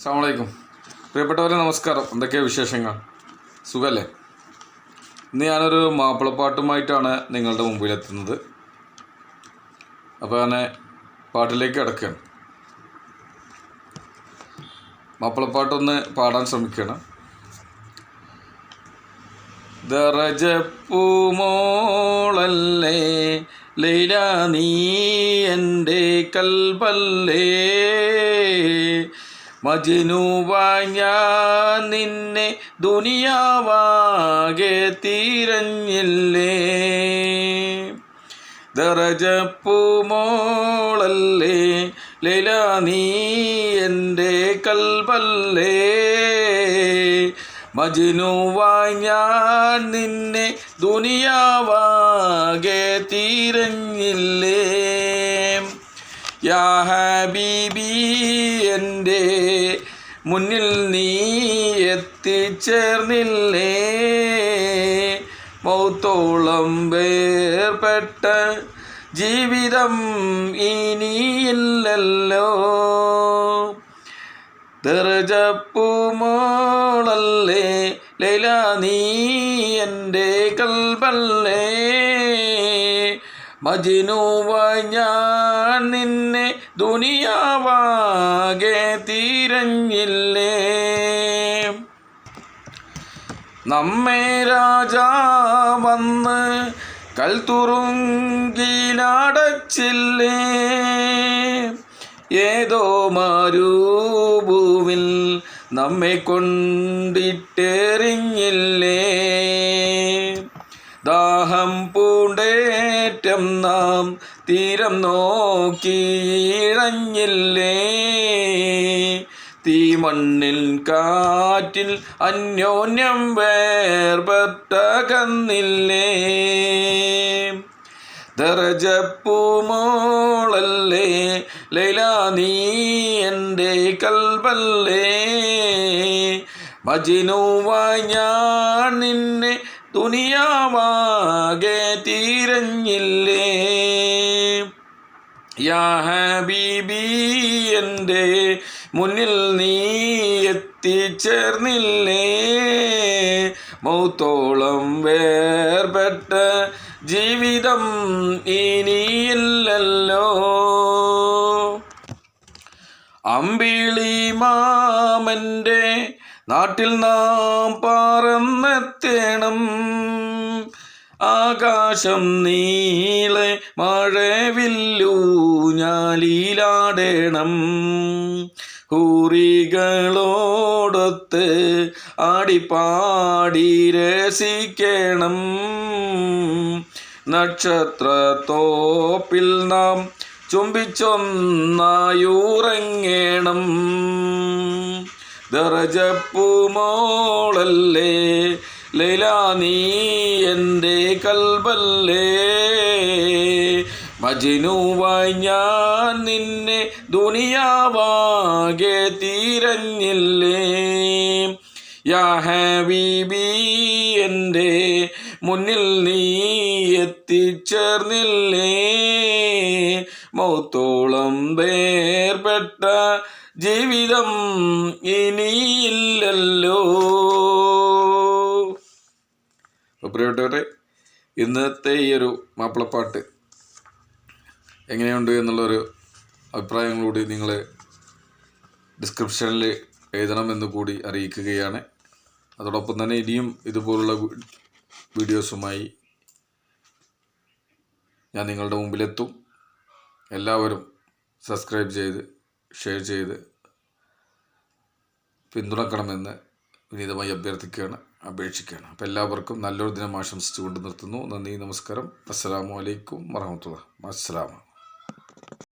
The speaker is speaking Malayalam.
അസ്സാമലൈക്കും പ്രിയപ്പെട്ടവരെ നമസ്കാരം. എന്തൊക്കെയാണ് വിശേഷങ്ങൾ? സുഖല്ലേ? ഇന്ന് ഞാനൊരു മാപ്പിളപ്പാട്ടുമായിട്ടാണ് നിങ്ങളുടെ മുമ്പിലെത്തുന്നത്. അപ്പോൾ ഞാൻ പാട്ടിലേക്ക് കിടക്കുകയാണ് മാപ്പിളപ്പാട്ടൊന്ന് പാടാൻ ശ്രമിക്കണം. ദറജപ്പൂമോളല്ലേ ലൈല നീ എന്റെ കൽബല്ലേ മജ്നുവായി ഞാൻ നിന്നെ ദുനിയാവാകെ തിരഞ്ഞില്ലേ? ദറജപ്പൂമോളല്ലേ ലൈല നീ എന്റെ കൽബല്ലേ മജ്നുവായി ഞാൻ നിന്നെ ദുനിയാവാകെ തിരഞ്ഞില്ലേ? യാ ഹബീബി എന്റെ മുന്നിൽ നീ എത്തിച്ചേർന്നില്ലേ? മൗത്തോളം വേർപെട്ട ജീവിതം ഇനിയില്ലല്ലോ. തെറജപ്പുമോളല്ലേ ലൈല നീ എന്റെ കൽബല്ലേ? മജിനുവായി ഞാൻ നിന്നെ ദുനിയാവാകെ തീരഞ്ഞില്ലേ? നമ്മെ രാജാ വന്ന് കൽത്തുറുങ്കിലടച്ചില്ലേ ഏതോ മരുഭൂവിൽ നമ്മെ കൊണ്ടിട്ടെറിഞ്ഞില്ലേ? ദാഹം പൂണ്ടേറ്റം നാം തീരം നോക്കിയിഴഞ്ഞില്ലേ തീമണ്ണിൽ കാറ്റിൽ അന്യോന്യം വേർപെട്ട കന്നില്ലേ ദറജപ്പൂമോളല്ലേ ലൈല നീ എന്റെ കൽബല്ലേ മജിനുവായി ഞാൻ നിന്നെ ദുനിയാവാകെ തീരഞ്ഞില്ലേ? യാ ഹബീബി എന്റെ മുന്നിൽ നീ എത്തിച്ചേർന്നില്ലേ? മൗത്തോളം വേർപെട്ട ജീവിതം ഇനിയില്ലല്ലോ. അമ്പിളി മാമന്റെ നാട്ടിൽ നാം പറന്നെത്തേണം. ആകാശം നീളെ മഴവില്ലു ഞാലീലാടേണം. ഹൂറികളോടൊത്ത് ആടിപ്പാടി രസിക്കണം. നക്ഷത്രത്തോപ്പിൽ നാം ചുംബിച്ചൊന്നായൂറങ്ങേണം. ദറജപ്പൂമോളല്ലേ ലൈല നീ എന്റെ കൽബല്ലേ? മജിനുവായി ഞാൻ നിന്നെ ദുനിയാവാകെ തീരഞ്ഞില്ലേ? യാ ഹബീബി എന്റെ മുന്നിൽ നീ എത്തിച്ചേർന്നില്ലേ? മൗത്തോളം വേർപെട്ട ജീവിതം ഇനിയില്ലല്ലോ. പ്രിയപ്പെട്ടവരെ ഇന്നത്തെ ഈ ഒരു മാപ്പിളപ്പാട്ട് എങ്ങനെയുണ്ട് എന്നുള്ളൊരു അഭിപ്രായം കൂടി നിങ്ങൾ ഡിസ്ക്രിപ്ഷനിൽ എഴുതണമെന്ന് കൂടി അറിയിക്കുകയാണ്. അതോടൊപ്പം തന്നെ ഇനിയും ഇതുപോലുള്ള വീഡിയോസുമായി ഞാൻ നിങ്ങളുടെ മുമ്പിലെത്തും. എല്ലാവരും സബ്സ്ക്രൈബ് ചെയ്ത് ഷെയർ ചെയ്ത് പിന്തുണക്കണമെന്ന് വിനീതമായി അഭ്യർത്ഥിക്കുകയാണ്. അപേക്ഷിക്കുകയാണ്. അപ്പോൾ എല്ലാവർക്കും നല്ലൊരു ദിനം ആശംസിച്ചുകൊണ്ട് നിർത്തുന്നു. നന്ദി നമസ്കാരം. അസ്സലാമു അലൈക്കും വറഹമത്തുള്ള അസ്സലാമ